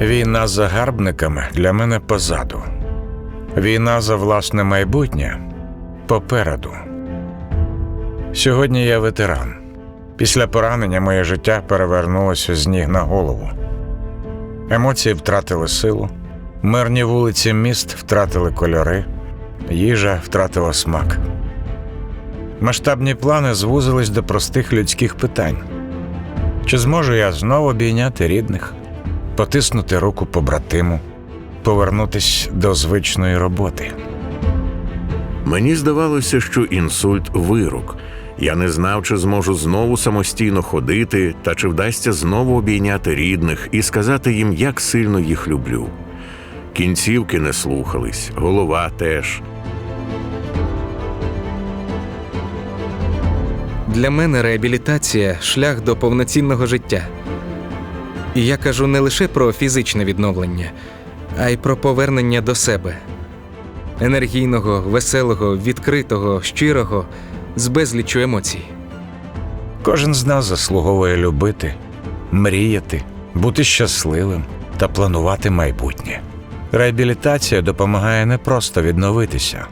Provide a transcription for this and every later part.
Війна з загарбниками для мене позаду. Війна за власне майбутнє попереду. Сьогодні я ветеран. Після поранення моє життя перевернулося з ніг на голову. Емоції втратили силу, мирні вулиці міст втратили кольори, їжа втратила смак. Масштабні плани звузились до простих людських питань. Чи зможу я знову обійняти рідних, потиснути руку побратиму, повернутись до звичної роботи? Мені здавалося, що інсульт вирок. Я не знав, чи зможу знову самостійно ходити, та чи вдасться знову обійняти рідних і сказати їм, як сильно їх люблю. Кінцівки не слухались, голова теж. Для мене реабілітація шлях до повноцінного життя. І я кажу не лише про фізичне відновлення, а й про повернення до себе енергійного, веселого, відкритого, щирого, з безліччю емоцій. Кожен з нас заслуговує любити, мріяти, бути щасливим та планувати майбутнє. Реабілітація допомагає не просто відновитися,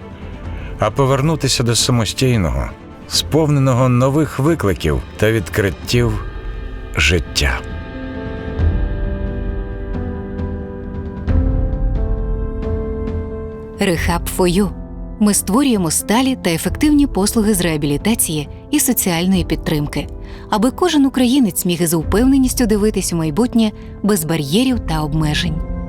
а повернутися до самостійного, сповненого нових викликів та відкриттів життя. Rehab for You. Ми створюємо сталі та ефективні послуги з реабілітації і соціальної підтримки, аби кожен українець міг із упевненістю дивитись у майбутнє без бар'єрів та обмежень.